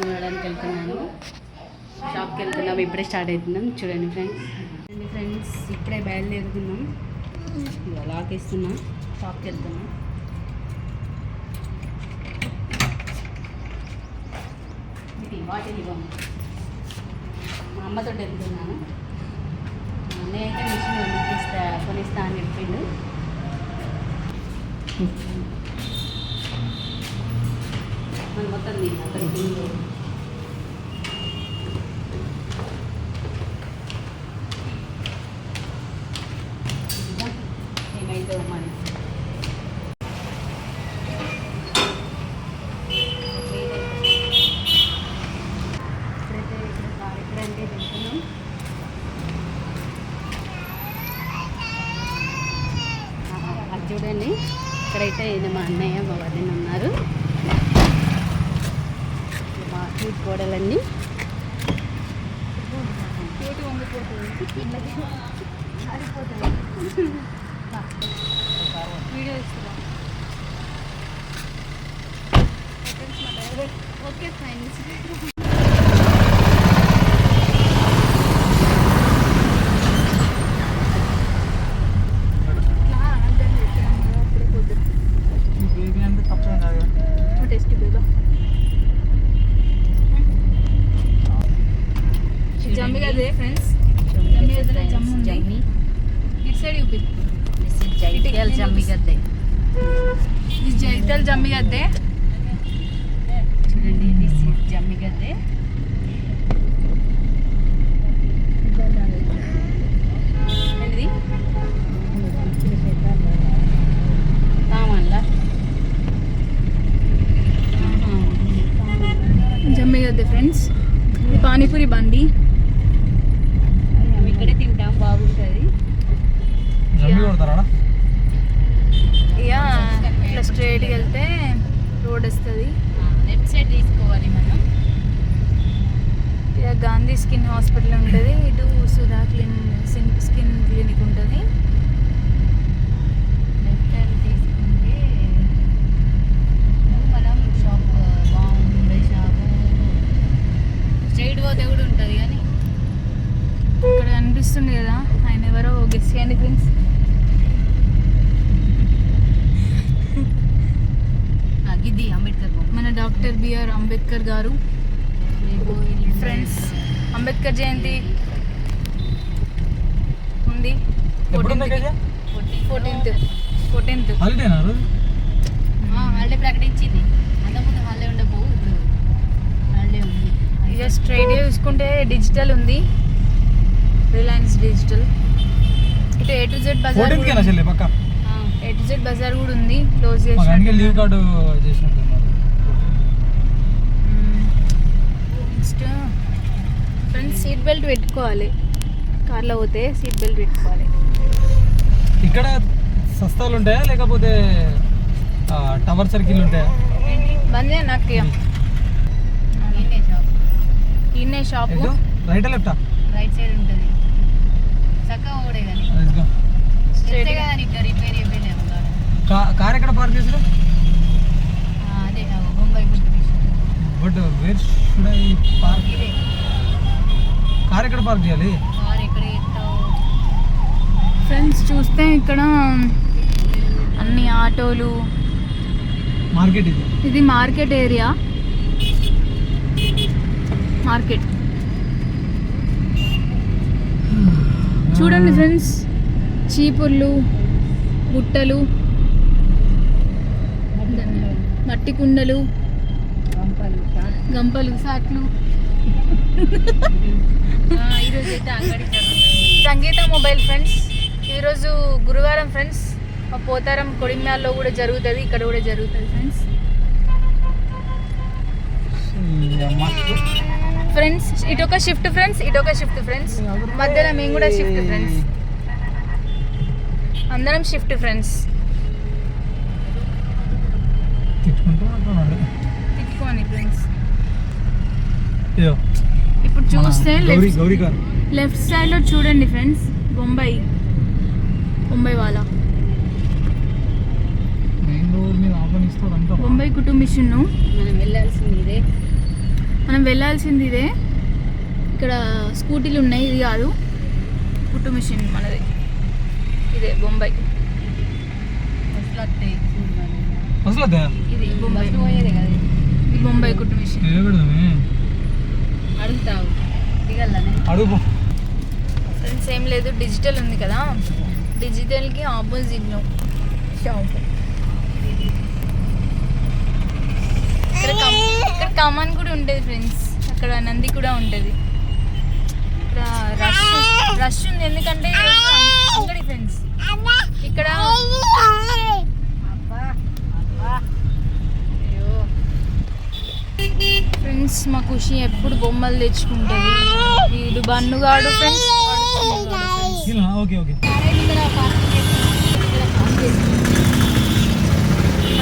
చూడడానికి వెళ్తున్నాను. షాప్కి వెళ్తున్నాం ఇప్పుడే స్టార్ట్ అవుతున్నాం. చూడండి ఫ్రెండ్స్. చూడండి ఫ్రెండ్స్ ఇప్పుడే బయలుదేరుతున్నాం. లాకేస్తున్నాం షాప్కి వెళ్తున్నాం. ఇది వాటిని ఇవ్వము మా అమ్మతో వెళ్తున్నాను. నేనైతే మిషన్ కొనిపిస్తా కొనిస్తా అని చెప్పిండు. మన మొత్తం నేను అక్కడికి ఏమైతే మరి ఇప్పుడైతే ఇక్కడ కార్ ఎక్కడంటే వెళ్తున్నాం ఆహా, అది చూడండి. ఇక్కడైతే ఇది మా అన్నయ్య మా వదిన ఉన్నారు. మా క్యూట్ కోడలన్నీ. వీడియో ఇస్తున్నా. ఓకే ఫ్రెండ్స్ బేబీ అంటే తప్పేం కాదు టేస్టీ బేబా జమ్మి కదే ఫ్రెండ్స్ జమ్మి కదే జమ్ము ఉంది జమ్మి ఇటు సైడ్ చూపి దిస్ జైత్యాల జమ్మి గద్దే చూడండి దిస్ జమ్మి గద్దే ఏంటిది జమ్మి ఫ్రెండ్స్ పానీపూరి బండి మేము ఇక్కడే తింటాం బాగుంటుంది జమ్మి కొడతారా ఇక ఇట్లా స్ట్రైట్కి వెళ్తే రోడ్ వస్తుంది. లెఫ్ట్ సైడ్ తీసుకోవాలి మనం. ఇక గాంధీ స్కిన్ హాస్పిటల్ ఉంటుంది. ఇటు సుధా క్లిన్ స్కిన్ క్లినిక్ ఉంటుంది లెఫ్ట్ సైడ్ తీసుకుంటే మనం షాప్ బాగుండే షాపు స్ట్రైట్ పోతే కూడా ఉంటుంది కానీ ఇక్కడ కనిపిస్తుంది కదా ఆయన ఎవరో గెస్ చేయండి ఫ్రెండ్స్ ఆ, గిద్ది అంబేద్కర్ బొమ్మ మన డాక్టర్ అంబేద్కర్ గారు. ఫ్రెండ్స్ అంబేద్కర్ జయంతి ఉంది. ఫోర్టీన్త్ ఫోర్టీన్త్ హాలిడే ప్రకటించింది అంతకుముందు హాలిడే ఇప్పుడు హాలిడే ఉంది. ఇక స్ట్రైట్ చూసుకుంటే డిజిటల్ ఉంది. రిలయన్స్ డిజిటల్ ఇటు A to Z bazaar A to Z bazaar కూడా ఉంది. క్లోజ్ అందుకే లీవ్ చేసి కార్డు చేసినట్టున్నారు నెక్స్ట్ ఫ్రెండ్స్ సీట్ బెల్ట్ పెట్టుకోవాలి. కార్లో పోతే సీట్ బెల్ట్ పెట్టుకోవాలి. ఇక్కడ సస్తాలు ఉంటాయా? లేకపోతే టవర్ సర్కిల్ ఉంటాయా? బంద్ నాకు ఇక. నేనే షాప్ రైట్ లెఫ్టా రైట్ సైడ్ ఉంటుంది. చక్కగా ఓడే కానీ. తెలిసే కదా నీకు రిపేర్ అయిపోయినాము కార్ ఎక్కడ పార్క్ చేసారు అదే Bombay but where should I park ఇదే. కార్ ఎక్కడ పార్క్ చేయాలి? ఫ్రెండ్స్ చూస్తే ఇక్కడ అన్ని ఆటోలు. మార్కెట్ ఇది? ఇది మార్కెట్ ఏరియా. మార్కెట్. చూడండి ఫ్రెండ్స్ చీపుర్లు బుట్టలు మట్టి కుండలు గంపలు సాట్లు. సంగీత మొబైల్ ఫ్రెండ్స్ ఈరోజు గురువారం ఫ్రెండ్స్ మా పోతారం కొడిమ్యాల్లో కూడా జరుగుతుంది ఇక్కడ కూడా జరుగుతుంది ఫ్రెండ్స్. ఫ్రెండ్స్ ఇటొక షిఫ్ట్ ఫ్రెండ్స్ ఇటొక షిఫ్ట్ ఫ్రెండ్స్. మధ్యలో మేము కూడా షిఫ్ట్ ఫ్రెండ్స్. అందరం షిఫ్ట్ ఫ్రెండ్స్. తిట్టుకోని ఫ్రెండ్స్. ఇప్పుడు చూస్తే లెఫ్ట్ లెఫ్ట్ సైడ్లో చూడండి ఫ్రెండ్స్ బొంబాయి. బొంబాయి వాళ్ళ. బొంబాయి కుటుంబిషన్ను మనం వెళ్ళాల్సింది ఇదే. మనం వెళ్ళాల్సింది ఇదే. ఇక్కడ స్కూటీలు ఉన్నాయి ఇది కాదు. కుట్టు మిషన్ మనది. ఇదే బొంబాయి. ఇది బొంబాయి. బొంబాయి పెడదామే అడుగుతావు. అడుగు. ఫ్రెండ్స్ ఏం లేదు డిజిటల్ ఉంది కదా. డిజిటల్కి ఆపోజిట్లో. షాప్. ఇక్కడ కమ్ ఇక్కడ కమాన్ కూడా ఉంటుంది ఫ్రెండ్స్. అక్కడ నంది కూడా ఉంటుంది. ఇక్కడ రష్ రష్ ఉంది. ఎందుకంటే అంగడి ఫ్రెండ్స్. ఇక్కడ ఫ్రెండ్స్ మా ఖుషి ఎప్పుడు బొమ్మలు తెచ్చుకుంటుంది. వీడు బన్నుగాడు ఫ్రెండ్స్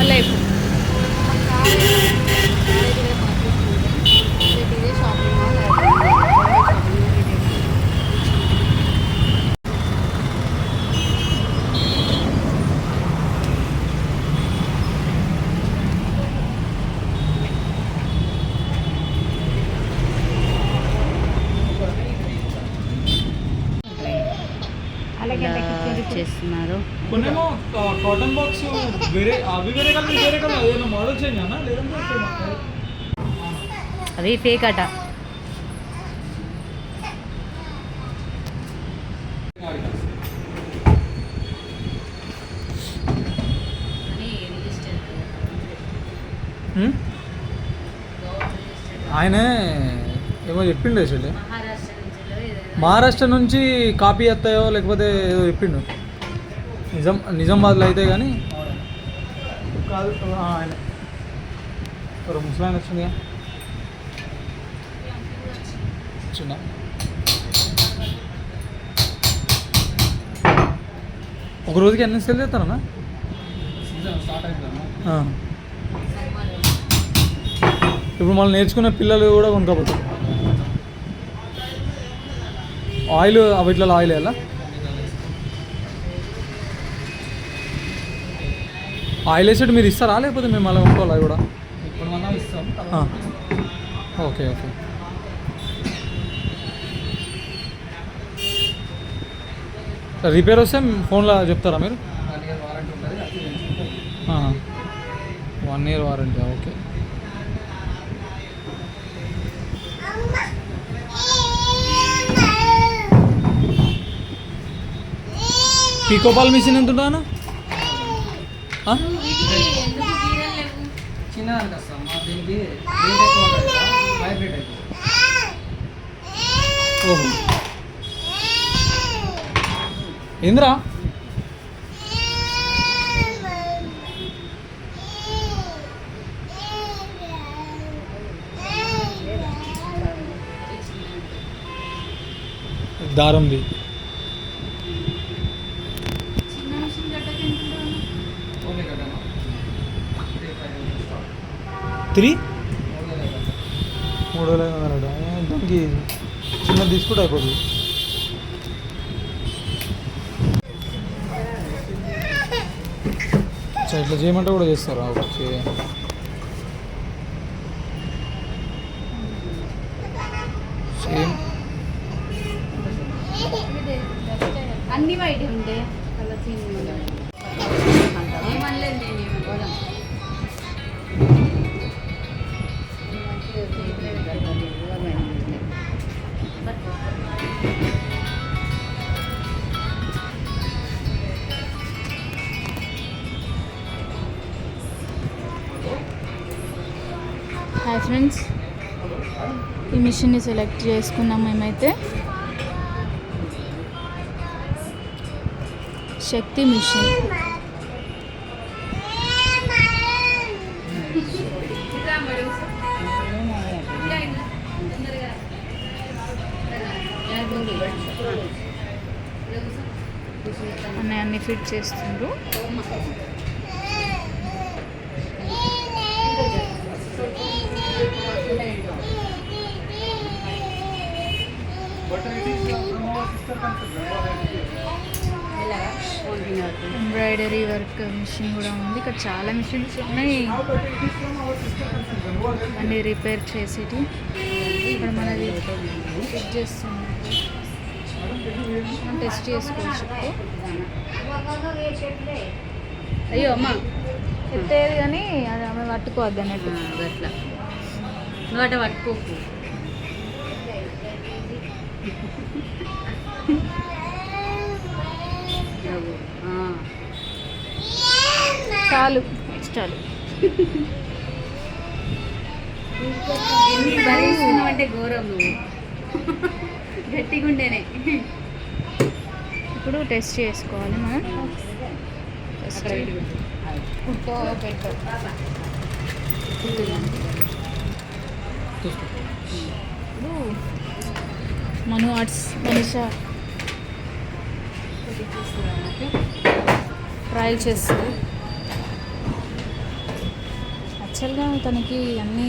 అలా ఇదే షాపింగ్ మాల్ చేస్తున్నారు కొన్నేమో కాటన్ బాక్స్ వేరే అవి వేరే కలర్ ఇవి వేరే కలర్ ఏదైనా మోడల్ చేంజ్ అన్నా లేదంటే same ఆ? అది ఫేక్ అట? ఆయనే ఏమో చెప్పిండు అసలు మహారాష్ట్ర నుంచి కాపీ వస్తాయో లేకపోతే ఏదో చెప్పిండు. నిజం నిజామాబాద్లో అయితే కానీ కాదు. ఆయన. ఎవరో ముసలాయన వచ్చిందిగా వచ్చిందా? ఒక రోజుకి ఎన్ని సెల్ చేస్తారన్నా? ఇప్పుడు మనం నేర్చుకునే పిల్లలు కూడా కొనుక్కోపోతారు ఆయిల్ అవి ఇట్లా ఆయిల్ వేయాలా? ఆయిల్ వేసేటి మీరు ఇస్తారా? లేకపోతే మేము అలా అవి కూడా? ఇప్పుడు మనం ఇస్తాం. Okay okay. రిపేర్ వస్తే ఫోన్లో చెప్తారా మీరు? One year warranty okay. పీకోపాల్ machine ఎంత ఉంటుందా చిన్న దానికి వస్తాం దీనికి హైబ్రిడ్ ఓహో ఏంద్రా దారంది త్రీ? మూడు వేల ఐదు వందల. దానికి చిన్న తీసుకుంటే అయిపోతుంది. సో ఇట్లా చేయమంటే కూడా చేస్తారా. ఓకే. ఫ్రెండ్స్ ఈ మిషన్ని సెలెక్ట్ చేసుకున్నాం మేమైతే. శక్తి మిషన్. అన్నీ అన్ని ఫిట్ చేస్తుండ్రు ఎంబ్రాయిడరీ వర్క్ మిషన్ కూడా ఉంది. ఇక్కడ చాలా మిషన్స్ ఉన్నాయి. అన్ని రిపేర్ చేసేటి. ఇక్కడ మనది చెక్ చేస్తుంది మనం టెస్ట్ చేసుకోవచ్చు. అయ్యో అమ్మ ఎత్తేది కానీ అది ఆమె పట్టుకోవద్దు అన్నట్టు. అట్లా. నువ్వు అట పట్టుకోకు. చాలు. ఎన్ని భరిస్తున్నావు అంటే ఘోరం నువ్వు. గట్టిగా ఉండేనే ఇప్పుడు టెస్ట్ చేసుకోవాలి మనం. ఫస్ట్ పెట్టి. మను ఆర్ట్స్ మనీషా. ట్రయల్ చేస్తుంది యాక్చువల్గా తనకి అన్ని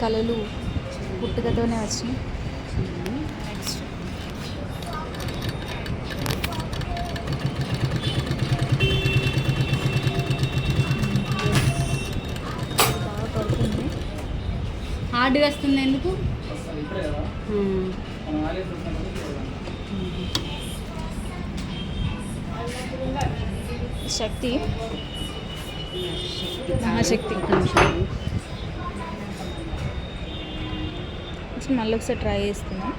కళలు పుట్టుకతోనే వచ్చినాయి. హార్డ్గా వస్తుంది ఎందుకు? చూసినప్పుడు శక్తి. మహాశక్తి. మళ్ళీ ఒకసారి ట్రై చేస్తున్నాం.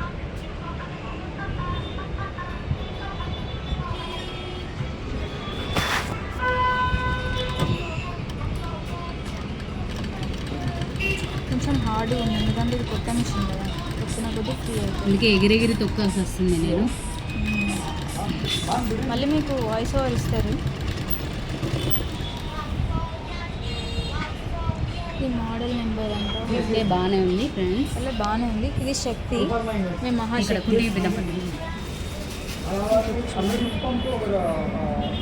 కొంచెం హార్డ్ ఉంది ఎందుకంటే ఇది కొత్త మిషన్ కదా. కొత్తిన కొద్ది ఫ్రీ అవుతుంది. అందుకే ఎగిరెగిరి తొక్కాల్సి వస్తుంది నేను. మళ్ళీ మీకు వాయిస్ ఓవర్ ఇస్తారు. మోడల్ నెంబర్ అంట బాగానే ఉంది ఫ్రెండ్స్. అలా బాగానే ఉంది. ఇది శక్తి. మేము మహాశక్తి కుడి వినపడింది అందరికి పంపు ఒక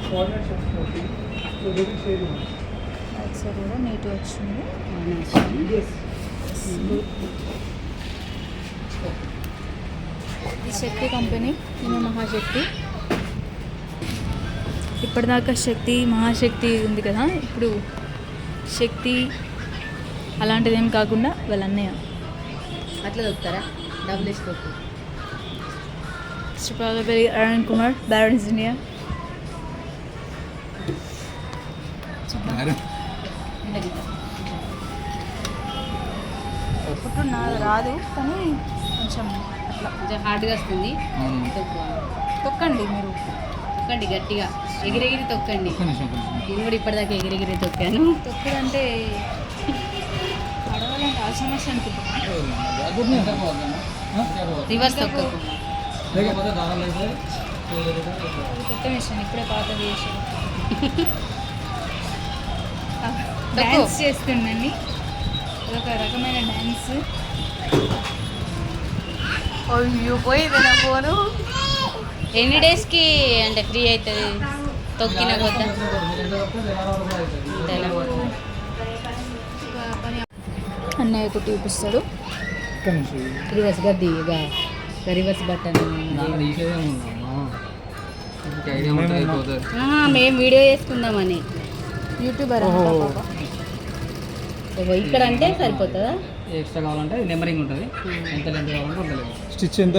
కోఆర్డినేట్ చేసుకోవచ్చు సో వెరీ షేర్ ఒకసారి కూడా నీట్గా వచ్చింది ఈ శక్తి. కంపెనీ ఈమె మహాశక్తి ఇప్పటిదాకా శక్తి మహాశక్తి ఉంది కదా. ఇప్పుడు శక్తి అలాంటిది ఏం కాకుండా వాళ్ళ అన్నయ్య అట్లా దొక్కుతారా డబ్బులు వేసి తొక్కు శ్రీపాలపల్లి అరుణ్ కుమార్ బ్యారన్స్ ఇండియా ఇప్పుడు నాది రాదు కానీ కొంచెం అట్లా. కొంచెం హార్డ్గా వస్తుంది. తొక్కు తొక్కండి మీరు. తొక్కండి గట్టిగా. ఎగిరెగిరి తొక్కండి. నేను కూడా ఇప్పటిదాకా ఎగిరెగిరి తొక్కాను. తొక్కుడంటే సమస్య అనుకుంటున్నాను రివర్స్ తొక్కకు కొత్త మిషన్ ఇప్పుడే పాత డ్యాన్స్ చేస్తుండండి అదొక రకమైన డ్యాన్స్ అయ్యో పోయింది నా ఫోను. ఎన్ని డేస్కి అంటే ఫ్రీ అవుతుంది? తొక్కిన కొద్దా అంతేనా అన్నయ్య కుట్టి చూపిస్తాడు ఇక్కడ నుంచి రివర్స్ బటన్ మేము వీడియో చేసుకుందామని. యూట్యూబర్ ఇక్కడ అంటే సరిపోతుందా? ఎక్స్ట్రా కావాలంటే నెంబరింగ్ ఉంటుంది. ఎంత లెంత్ కావాలంటే అంత లెంత్ స్టిచ్ ఎంత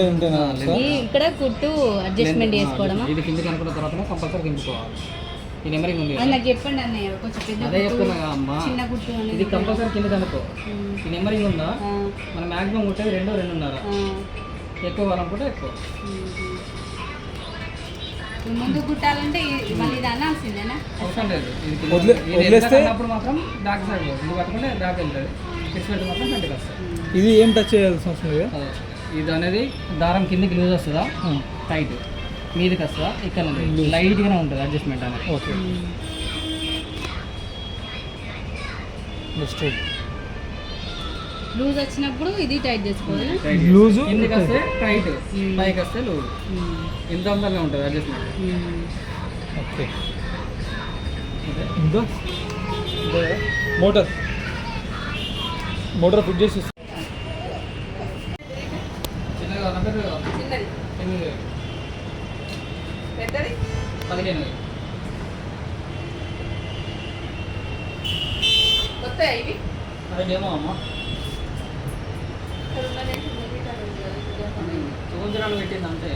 ఇక్కడ కుట్టు అడ్జస్ట్మెంట్ చేసుకోవడమా? ఇది కిందకి అనుకున్న తర్వాత కంపల్సరీ కిందుకోవాలి ఈ నెంబరింగ్ ఉంది అది నాకు చెప్పండి అన్నయ్య కొంచెం పెద్ద అదే చెప్తున్నా కదా అమ్మా. చిన్న అనేది ఇది కంపల్సరీ కిందకి అనుకో ఉమ్, ఈ నెంబరింగ్ ఉందా? మన మ్యాక్సిమం కొట్టేది రెండు రెండున్నర. ఆ, ఎక్కువ కావాలనుకుంటే ఎక్కువ. ముందు కుట్టాలంటే మళ్ళీ ఇది అనాల్సిందేనా? అవసరం లేదు. ఇది కింద అన్నప్పుడు మాత్రం బ్యాక్ సైడ్ ఇది పట్టుకుంటే బ్యాక్ వెళ్తుంది సిక్స్ పెట్టి మాత్రం ఫ్రంట్కి వస్తుంది ఇది ఏం టచ్ చేయాల్సిన అవసరం లేదా. ఇది అనేది దారం కిందకి లూజ్ వస్తుందా? టైట్ మీదకి వస్తుందా ఇక్కడ నుండి లైట్గానే ఉంటుంది అడ్జస్ట్మెంట్ అనేది. ఓకే. నెక్స్ట్ లూజ్ వచ్చినప్పుడు ఇది టైట్ చేసుకోవాలి. Tight. లూజు కిందకి వస్తే టైట్ Hmm. పైకి వస్తే లూజ్ ఉమ్, ఇంత అందంగా ఉంటుంది అడ్జస్ట్మెంట్. ఓకే. ఇంకా? మోటార్ మోటార్ ఫిట్ చేసి. చిన్నగా వేలు. పదిహేను. వేలు. అవి ఏమో అమ్మ. సంవత్సరాలు పెట్టింది అంతే.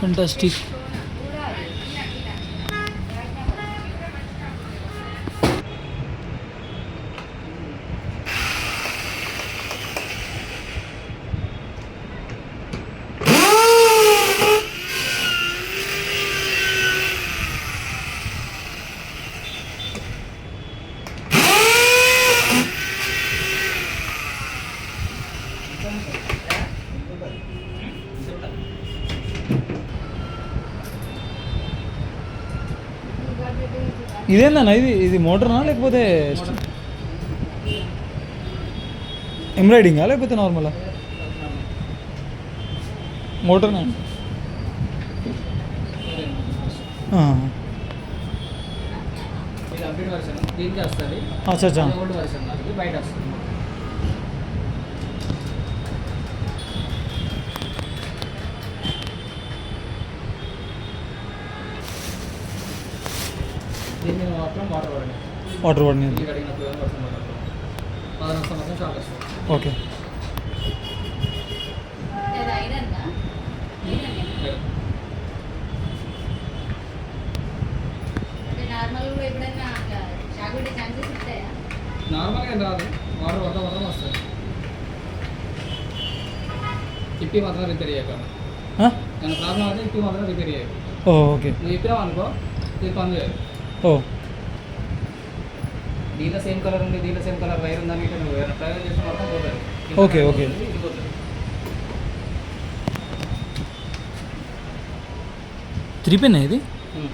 fantastic. ఇదేందన్న? ఇది ఇది మోటర్నా లేకపోతే ఎంబ్రాయిడింగా లేకపోతే నార్మలా? మోటర్నా? అచ్చా అచ్చా. ఛాన్సెస్ ఉంటాయా? నార్మల్గా ఏం రాదు. వాటర్ వద్ద వద్ద వస్తుంది ఇప్పి మాత్రం రిపేర్ ఆ? నేను ప్రాబ్లం అయితే ఇప్పి మాత్రం రిపేర్ చేయకు ఓ ఓకే. నువ్వు ఇప్పినావు అనుకో ఇది పని చేయదు. ఓ. దీంట్లో సేమ్ కలర్ ఉంది దీంట్లో సేమ్ కలర్ వైర్ ఉందని ఇట్లా నువ్వు ప్రయోగం చేసిన మాత్రం పోతుంది. Okay, okay. పోతుంది. త్రిపెన్ ఇది ఉం.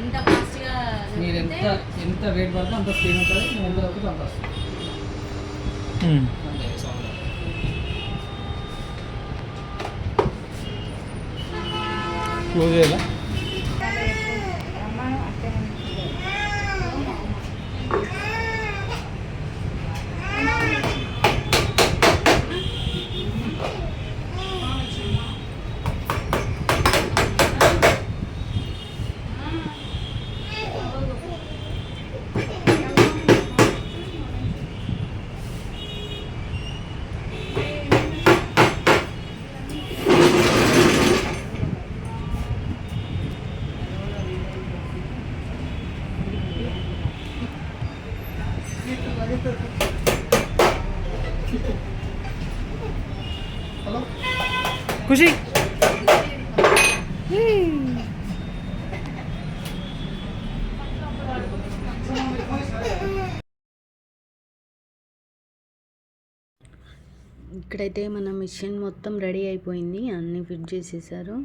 ఎంత ఫాస్ట్గా మీరు ఎంత ఎంత వెయిట్ పడితే అంత స్పీడ్ ఉంటుంది నువ్వు ఎంత వరకు అంత వస్తుంది మ్మ్. అంతే సౌండ్ క్లోజ్ చేయాలా ఖుషి ఇక్కడైతే మన మిషన్ మొత్తం రెడీ అయిపోయింది అన్నీ ఫిట్ చేసేసారు.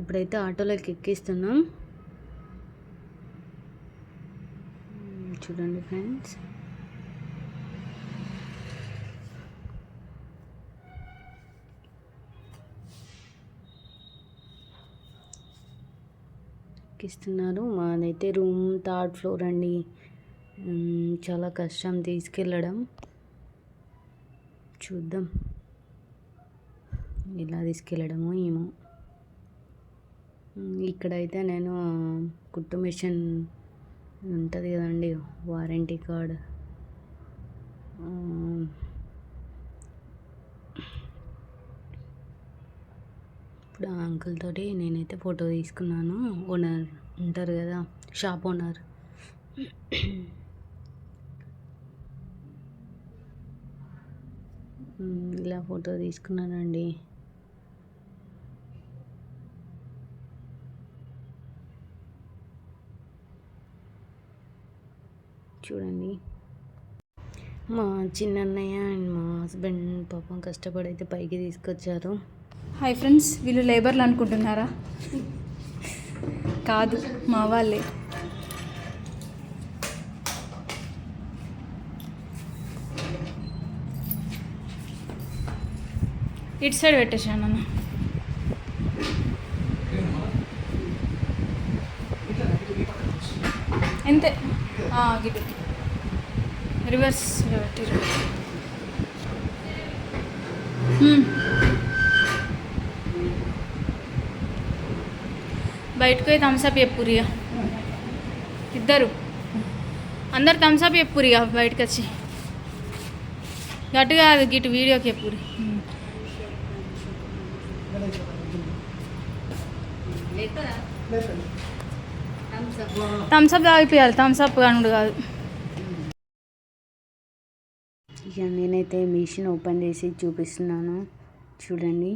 ఇప్పుడైతే ఆటోలోకి ఎక్కిస్తున్నాం. చూడండి ఫ్రెండ్స్. ఎక్కిస్తున్నారు మాదైతే రూమ్ థర్డ్ ఫ్లోర్ అండి. చాలా కష్టం తీసుకెళ్ళడం. చూద్దాం. ఎలా తీసుకెళ్ళడమో ఏమో. ఇక్కడైతే నేను కుట్టు మిషన్ ఉంటుంది కదండి వారంటీ కార్డ్. అప్పుడు ఇప్పుడు ఆ అంకుల్ తోటి నేనైతే ఫోటో తీసుకున్నాను. ఓనర్ ఉంటారు కదా షాప్ ఓనర్ ఇలా ఫోటో తీసుకున్నానండి. చూడండి. మా చిన్నన్నయ్య అండ్ మా హస్బెండ్ పాపం కష్టపడి అయితే పైకి తీసుకొచ్చారు. హాయ్ ఫ్రెండ్స్ వీళ్ళు లేబర్లు అనుకుంటున్నారా? కాదు మా వాళ్ళే. ఇటు సైడ్ పెట్టేశాను అన్న. ఎంతే? గిట్. రివర్స్ పెట్టి బయటకు పోయి థమ్స్అప్ చెప్పురిగా ఇద్దరు. అందరు థమ్స్అప్ చెప్పురిగా బయటకు వచ్చి గట్టు కాదు గిట్ వీడియోకి చెప్పురి థమ్స్అప్ తాగిపోయాలి థమ్స్అప్ కానుడు కాదు. ఇక నేనైతే మిషన్ ఓపెన్ చేసి చూపిస్తున్నాను. చూడండి.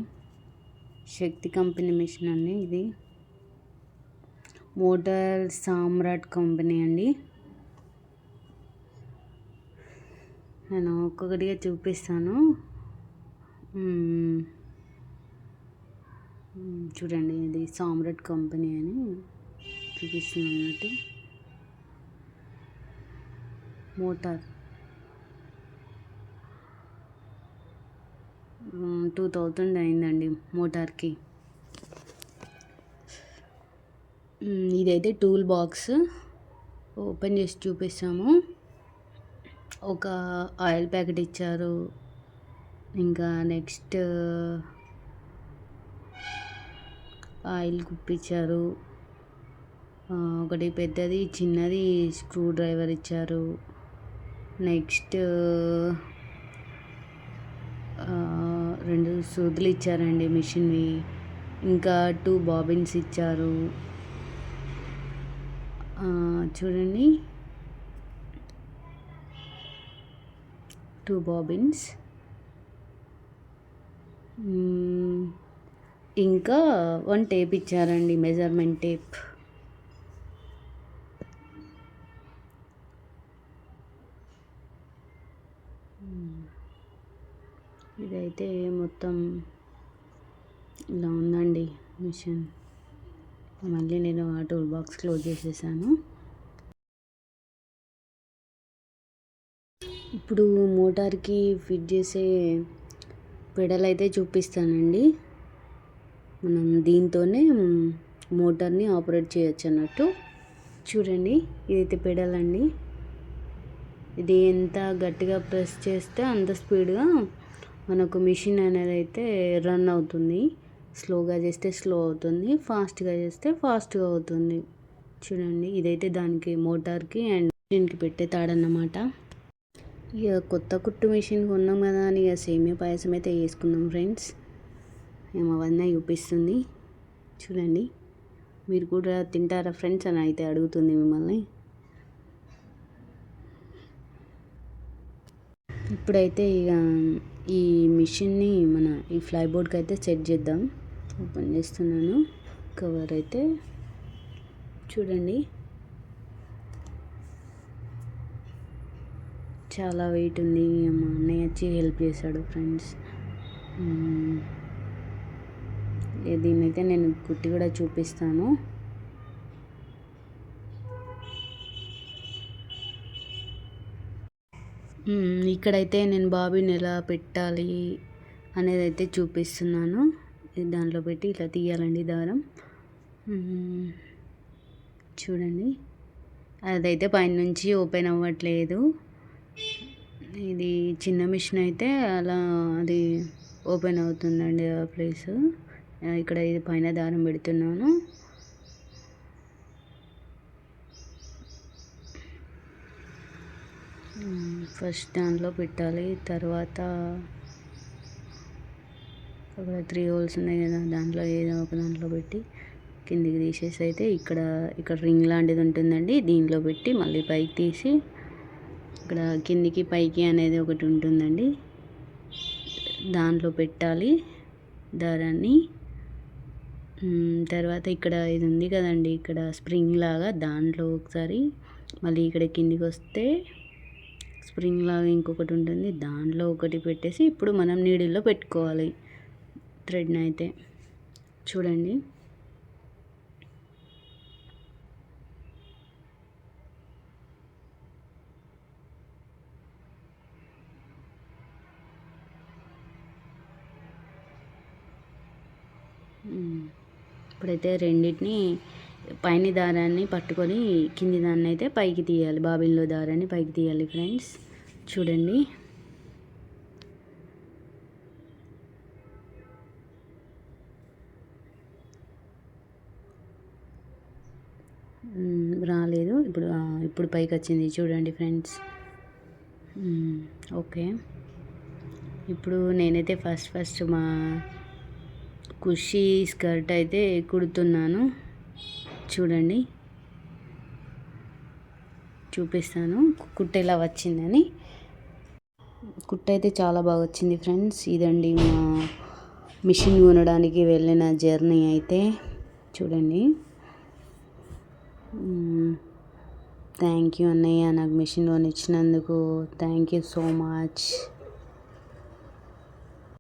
శక్తి కంపెనీ మిషన్ అండి ఇది. మోటార్ సామ్రాట్ కంపెనీ అండి. నేను ఒక్కొక్కటిగా చూపిస్తాను. చూడండి ఇది సామ్రాట్ కంపెనీ అని చూపిస్తుంది అన్నట్టు. మోటార్. టూ థౌజండ్ అయిందండి మోటార్కి మ్, ఇదైతే టూల్ బాక్స్. ఓపెన్ చేసి చూపిస్తాము. ఒక ఆయిల్ ప్యాకెట్ ఇచ్చారు. ఇంకా నెక్స్ట్ ఆయిల్ కుప్పిచ్చారు. ఒకటి పెద్దది చిన్నది స్క్రూ డ్రైవర్ ఇచ్చారు. నెక్స్ట్ రెండు సూదులు ఇచ్చారండి మిషన్వి. ఇంకా టూ బాబిన్స్ ఇచ్చారు. చూడండి. Two bobbins hmm. ఇంకా వన్ టేప్ ఇచ్చారండి మెజర్మెంట్ టేప్ hmm. ఇదైతే మొత్తం ఇలా ఉందండి మిషన్ మళ్ళీ నేను ఆ టూల్ బాక్స్ క్లోజ్ చేసేసాను. ఇప్పుడు మోటార్కి ఫిట్ చేసే పెడల్ అయితే చూపిస్తానండి. మనం దీంతోనే మోటార్ని ఆపరేట్ చేయొచ్చు అన్నట్టు. చూడండి ఇదైతే పెడల్ అండి ఇది ఎంత గట్టిగా ప్రెస్ చేస్తే అంత స్పీడ్గా మనకు మిషన్ అనేది అయితే రన్ అవుతుంది. స్లోగా చేస్తే స్లో అవుతుంది ఫాస్ట్గా చేస్తే ఫాస్ట్గా అవుతుంది. చూడండి ఇదైతే దానికి మోటార్కి అండ్ దీనికి పెట్టే తాడన్నమాట. ఇక కొత్త కుట్టు మిషన్ కొన్నాం కదా అని ఇక సేమియా పాయసం అయితే వేసుకున్నాం ఫ్రెండ్స్. ఏమో అవన్నీ చూపిస్తుంది. చూడండి మీరు కూడా తింటారా ఫ్రెండ్స్ అని అయితే అడుగుతుంది మిమ్మల్ని. ఇప్పుడైతే ఇక ఈ మిషన్ని మన ఈ ఫ్లై బోర్డ్కి అయితే సెట్ చేద్దాం. ఓపెన్ చేస్తున్నాను. కవర్ అయితే చూడండి. చాలా వెయిట్ ఉంది. మా అన్నయ్య వచ్చి హెల్ప్ చేశాడు ఫ్రెండ్స్. దీన్నైతే నేను కుట్టి కూడా చూపిస్తాను. ఇక్కడైతే నేను బాబీని ఎలా పెట్టాలి అనేది అయితే చూపిస్తున్నాను. దాంట్లో పెట్టి ఇట్లా తీయాలండి దారం. చూడండి. అదైతే పైనుంచి ఓపెన్ అవ్వట్లేదు. ఇది చిన్న మిషన్ అయితే అలా అది ఓపెన్ అవుతుందండి ఆ ప్లేస్. ఇక్కడ ఇది పైన దారం పెడుతున్నాను. ఫస్ట్ దాంట్లో పెట్టాలి. తర్వాత అక్కడ త్రీ హోల్స్ ఉన్నాయి కదా దాంట్లో ఏదో ఒక దాంట్లో పెట్టి కిందికి తీసేసి అయితే ఇక్కడ ఇక్కడ రింగ్ లాంటిది ఉంటుందండి దీంట్లో పెట్టి మళ్ళీ పైకి తీసి ఇక్కడ కిందికి పైకి అనేది ఒకటి ఉంటుందండి. దాంట్లో పెట్టాలి దారాన్ని తర్వాత ఇక్కడ ఇది ఉంది కదండి ఇక్కడ స్ప్రింగ్ లాగా దాంట్లో ఒకసారి మళ్ళీ ఇక్కడ కిందికి వస్తే స్ప్రింగ్ లాగా ఇంకొకటి ఉంటుంది దాంట్లో ఒకటి పెట్టేసి ఇప్పుడు మనం నీడిల్లో పెట్టుకోవాలి. థ్రెడ్ని అయితే చూడండి. ఇప్పుడైతే రెండింటిని పైన దారాన్ని పట్టుకొని కింది దాన్ని అయితే పైకి తీయాలి. బాబిల్లో దారాన్ని పైకి తీయాలి ఫ్రెండ్స్. చూడండి. రాలేదు. ఇప్పుడు ఇప్పుడు పైకి వచ్చింది చూడండి ఫ్రెండ్స్. ఓకే. ఇప్పుడు నేనైతే ఫస్ట్ ఫస్ట్ మా కుషి స్కర్ట్ అయితే కుడుతున్నాను. చూడండి. చూపిస్తాను. కుట్ట ఎలా వచ్చిందని. కుట్ట అయితే చాలా బాగా వచ్చింది ఫ్రెండ్స్. ఇదండి మా మిషన్ కొనడానికి వెళ్ళిన జర్నీ అయితే. చూడండి. Mm. థ్యాంక్ యూ అన్నయ్య. నాకు మిషన్ కొనిచ్చినందుకు థ్యాంక్ యూ సో మచ్